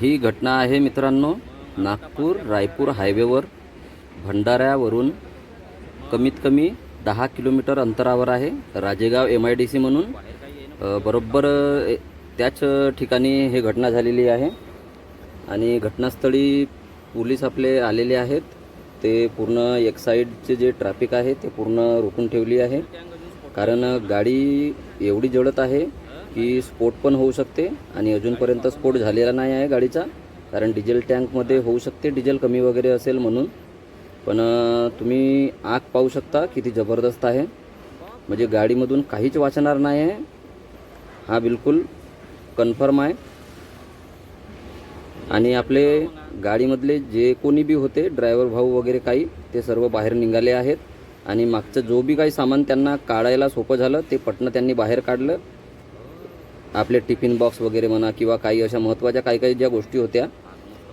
ही घटना आहे मित्रांनो नागपूर रायपूर हायवेवर भंडाऱ्यावरून कमीत कमी दहा किलोमीटर अंतरावर आहे. Rajegaon M I D C म्हणून. बरोबर त्याच ठिकाणी हे घटना झालेली आहे. आणि घटनास्थळी पोलीस आपले आलेले आहेत. ते पूर्ण एक साईडचे जे ट्रॅफिक आहे ते पूर्ण रोखून ठेवली आहे. कारण गाडी एवढी जळत आहे की स्फोट पण होऊ शकते आणि अजूनपर्यंत स्फोट झालेला नाही आहे गाडीचा कारण डिझेल टँकमध्ये होऊ शकते डिझेल कमी वगैरे असेल म्हणून. पण तुम्ही आग पाहू शकता किती जबरदस्त आहे. म्हणजे गाडीमधून काहीच वाचणार नाही आहे. हा बिलकुल कन्फर्म आहे. आणि आपले गाडीमधले जे कोणी बी होते ड्रायव्हर भाऊ वगैरे काही ते सर्व बाहेर निघाले आहेत. आणि मागचं जो बी काही सामान त्यांना काढायला सोपं झालं ते पटणं त्यांनी बाहेर काढलं. आपले टिफिन बॉक्स वगैरे म्हणा किंवा काही अशा महत्त्वाच्या काही काही ज्या गोष्टी होत्या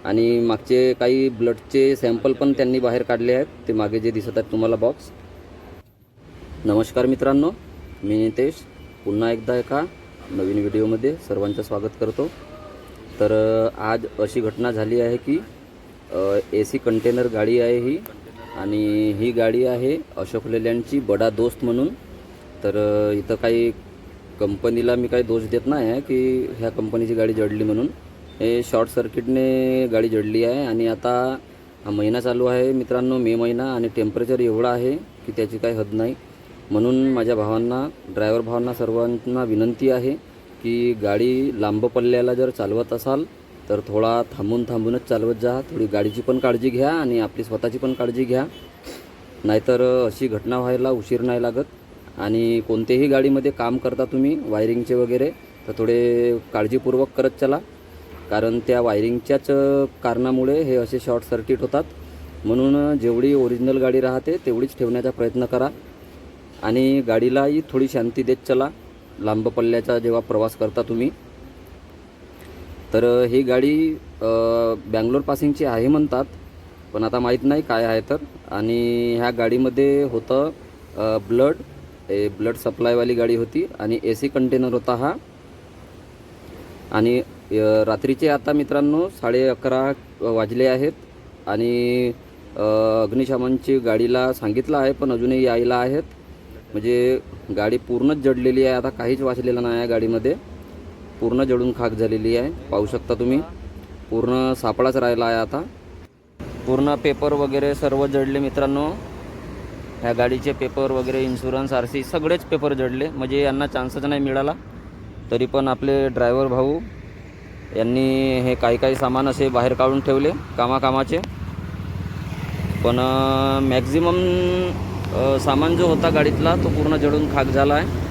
आणि मागचे काही ब्लडचे सॅम्पल पण त्यांनी बाहेर काढले आहेत. ते मागे जे दिसत आहेत तुम्हाला बॉक्स. नमस्कार मित्रांनो मी नितेश. पुन्हा एकदा एका नवीन व्हिडिओमध्ये सर्वांचं स्वागत करतो. तर आज अशी घटना झाली आहे की ए सी कंटेनर गाडी आहे ही आणि ही गाडी आहे अशोक लेलँडची बडा दोस्त म्हणून. तर इथं काही कंपनीला मी काही दोष देत नाही आहे की ह्या कंपनीची गाडी जडली म्हणून. हे शॉर्ट सर्किटने गाडी जडली आहे आणि आता हा महिना चालू आहे मित्रांनो मे महिना आणि टेम्परेचर एवढं आहे की त्याची काही हद नाही. म्हणून माझ्या भावांना ड्रायव्हर भावांना सर्वांना विनंती आहे की गाडी लांब पल्ल्याला जर चालवत असाल तर थोडा थांबून थांबूनच चालवत जा. थोडी गाडीची पण काळजी घ्या आणि आपली स्वतःची पण काळजी घ्या. नाहीतर अशी घटना व्हायला उशीर नाही लागत. आणि कोणत्याही गाडीमध्ये काम करता तुम्ही वायरिंगचे वगैरे तर थोडे काळजीपूर्वक करत चला. कारण त्या वायरिंगच्याच कारणामुळे हे असे शॉर्ट सर्किट होतात. म्हणून जेवढी ओरिजिनल गाडी राहते तेवढीच ठेवण्याचा प्रयत्न करा. आणि गाडीलाही थोडी शांती देत चला. लांब पल्ल्याचा जेव्हा प्रवास करता तुम्ही तर ही गाडी बँगलोर पासिंगची आहे म्हणतात. पण आता माहीत नाही काय आहे तर. आणि ह्या गाडीमध्ये होतं ब्लड ए ब्लड सप्लायवाली गाडी होती आणि ए सी कंटेनर होता हा. आणि रात्रीचे आता मित्रांनो साडे अकरा वाजले आहेत आणि अग्निशामनची गाडीला सांगितलं आहे पण अजूनही यायला आहेत. म्हणजे गाडी पूर्णच जडलेली आहे आता काहीच वाचलेलं नाही आहे गाडीमध्ये. पूर्ण जळून खाक झालेली आहे पाहू शकता तुम्ही. पूर्ण सापळाच राहिला आहे आता. पूर्ण पेपर वगैरे सर्व जडले मित्रांनो. ह्या गाडीचे पेपर वगैरे इन्शुरन्स आर सी सगळेच पेपर जडले. म्हणजे यांना चान्सच नाही मिळाला. तरी पण आपले ड्रायव्हर भाऊ यांनी हे काही काही सामान असे बाहेर काढून ठेवले कामाकामाचे. पण मॅक्झिमम सामान जो होता गाडीतला तो पूर्ण जडून खाक झाला आहे.